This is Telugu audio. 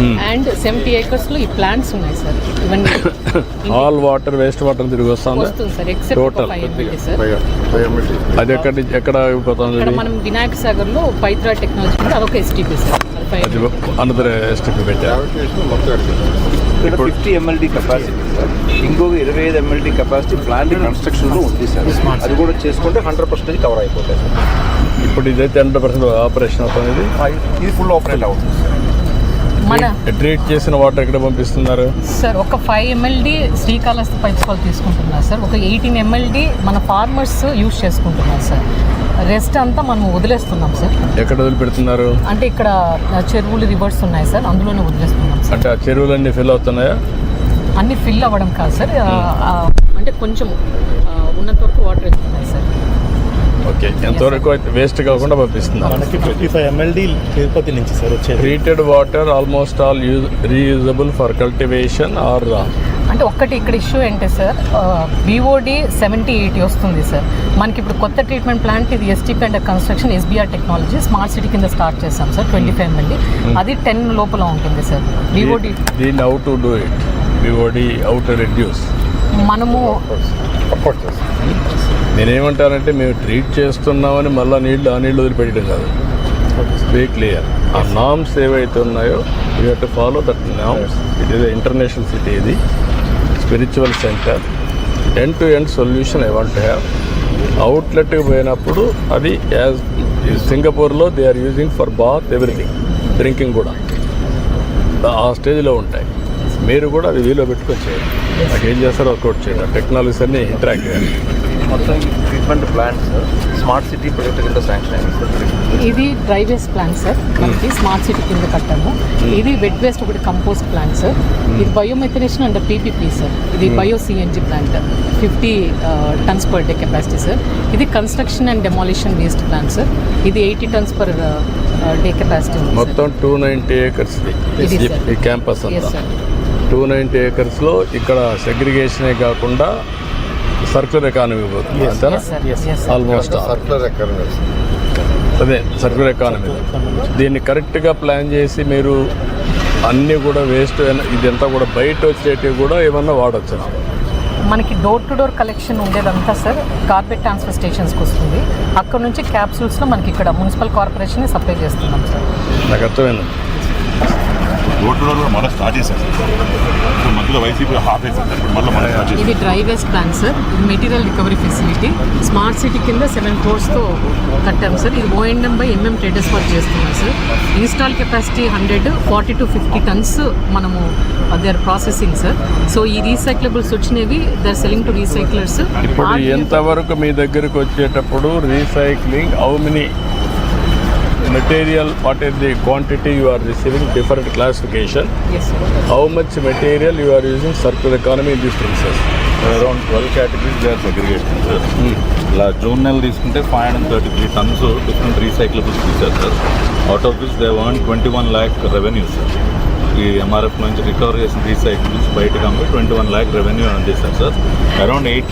అండ్ సెవెంటీ ఏకర్స్లో ఈ ప్లాంట్స్ ఉన్నాయి సార్. ఇవన్నీ ఆల్ వాటర్ వేస్ట్ వాటర్ తిరిగి వస్తుంది? వస్తుంది సార్ ఎక్సెప్ట్ సార్. అది ఎక్కడ నుంచి- ఎక్కడ అయిపోతుంది? మనం వినాయక సాగర్లో పైత్రా టెక్నాలజీ కూడా అదొక ఎస్టీపీ సార్. అది అనదర్ స్టెప్ పెట్టారు. ఇక్కడ ఫిఫ్టీ ఎంఎల్డి కెపాసిటీ సార్. ఇంకొక ఇరవై ఐదు ఎంఎల్డి కెపాసిటీ ప్లాంట్ కన్స్ట్రక్షన్లో ఉంది సార్. అది కూడా చేసుకుంటే హండ్రెడ్ పర్సెంటేజ్ కవర్ అయిపోతాయి సార్. ఇప్పుడు ఇదైతే హండ్రెడ్ పర్సెంట్ ఆపరేషన్ అవుతుంది. ఇది ఇది ఫుల్ ఆపరేట్ అవుతుంది సార్. ట్రీట్ చేసిన వాటర్ ఎక్కడ పంపిస్తున్నారు? సార్ ఒక ఫైవ్ ఎంఎల్డి శ్రీకాళహస్తి పైప్స్ వాళ్ళు తీసుకుంటున్నారు సార్. ఒక ఎయిటీన్ ఎంఎల్డి మన ఫార్మర్స్ యూజ్ చేసుకుంటున్నారు సార్. రెస్ట్ అంతా మనం వదిలేస్తున్నాం సార్. ఎక్కడ వదిలిపెడుతున్నారు? అంటే ఇక్కడ చెరువులు రివర్స్ ఉన్నాయి సార్. అందులోనే వదిలేస్తున్నాం సార్. అంటే ఆ చెరువులన్నీ ఫిల్ అవుతున్నాయా? అన్ని ఫిల్ అవ్వడం కాదు సార్. అంటే కొంచెం ఉన్నంత వరకు వాటర్ ఎక్కుతున్నాయి సార్. ఓకే. ఎంతవరకు అయితే వేస్ట్ కాకుండా పంపిస్తున్నారు మనకి ఫిఫ్టీ ఫైవ్ ఎంఎల్డి తిరుపతి నుంచి సార్ వచ్చేది. Treated water almost all use reusable for cultivation are అంటే ఒక్కటి ఇక్కడ ఇష్యూ ఏంటి సార్? బీఓడి సెవెంటీ ఎయిటీ వస్తుంది సార్. మనకి ఇప్పుడు కొత్త ట్రీట్మెంట్ ప్లాంట్ ఇది STP and construction SBR technology smart city కింద స్టార్ట్ చేసాం సార్ ట్వంటీ ఫైవ్ ఎంఎల్డి అది టెన్ లోపల ఉంటుంది సార్. బీఓడి దీన్ని how to do it BOD how to reduce మనము నేనేమంటానంటే మేము ట్రీట్ చేస్తున్నామని మళ్ళీ నీళ్ళు ఆ నీళ్ళు వదిలిపెట్టడం కాదు. వెరీ క్లియర్ ఆ నామ్స్ ఏవైతే ఉన్నాయో you have to follow that norms it is international city ఇది. Spiritual centre end to end solution I want have అవుట్లెట్కి పోయినప్పుడు అది యాజ్ సింగపూర్లో they are using for bath everything drinking కూడా. ఆ స్టేజ్లో ఉంటాయి. మీరు కూడా అది వీలో పెట్టుకొని చేయండి. నాకు ఏం చేస్తారో వర్కౌట్ చేయండి. టెక్నాలజీస్ అన్ని ఇంటరాక్ట్ చేయండి. మొత్తం ఈ treatment plant sir smart city project కింద శాంక్షన్ అయింది సార్ ఇది డ్రై వేస్ట్ ప్లాంట్ సార్ మనకి స్మార్ట్ సిటీ కింద కట్టాము. ఇది వెట్ వేస్ట్ ఒకటి కంపోస్ట్ ప్లాంట్ సార్ ఇది బయోమెథనేషన్ అండ్ పీపీపీ సార్ ఇది bio CNG plant fifty tons per day capacity sir ఇది construction and demolition waste plant sir ఇది eighty tons per day capacity మొత్తం టూ నైంటీ ఏకర్స్. ఈ క్యాంపస్ టూ నైంటీ ఏకర్స్లో ఇక్కడ సెగ్రిగేషనే కాకుండా సర్క్యులర్ ఎకానమీ పోతుంది అంతేనా yes sir yes sir almost అదే సర్క్యులర్ ఎకానమీ దీన్ని కరెక్ట్గా ప్లాన్ చేసి మీరు అన్నీ కూడా వేస్ట్ ఇదంతా కూడా బయట వచ్చేటివి కూడా ఏమన్నా వాడచ్చు? మనకి డోర్ టు డోర్ కలెక్షన్ ఉండేదంతా సార్ కార్పెట్ ట్రాన్స్ఫర్ స్టేషన్స్కి వస్తుంది. అక్కడ నుంచి క్యాప్సూల్స్లో మనకి ఇక్కడ మున్సిపల్ కార్పొరేషన్ సప్లై చేస్తున్నాం సార్ నాకు అర్థమైంది. రోడ్ రోడ్ కూడా మళ్ళీ స్టార్ట్ చేశారు. సార్ ఇప్పుడు మధ్యలో వైసీపీ హాఫ్ వేసారు ఇప్పుడు మళ్ళీ మళ్ళీ స్టార్ట్ చేశారు ఇది డ్రై వేస్ట్ ప్లాన్ సార్ ఇది material recovery facility. Smart city కింద సెవెన్ క్రోర్స్తో కట్టాం సార్ ఇది O and M by MM traders work చేస్తున్నాం sir install capacity hundred forty to fifty tons మనము they are processing sir so ఈ రీసైక్లబుల్స్ వచ్చినవి they are selling to recyclers ఇప్పుడు ఎంతవరకు మీ దగ్గరకు వచ్చేటప్పుడు recycling how many material what is the quantity you are receiving different classification yes sir how much material you are using circular economy in this premises around twelve categories they are segregation sir ఇలా జూన్ నెల తీసుకుంటే five hundred thirty three tons different recyclables తీశారు sir out of this they one twenty one lakh revenue sir ఈ ఎంఆర్ఎఫ్ నుంచి రికవర్ చేసిన రీసైకిల్స్ బయటకు అమ్మి ట్వంటీ వన్ ల్యాక్ రెవెన్యూ అందిస్తారు సార్ అరౌండ్ ఎయిట్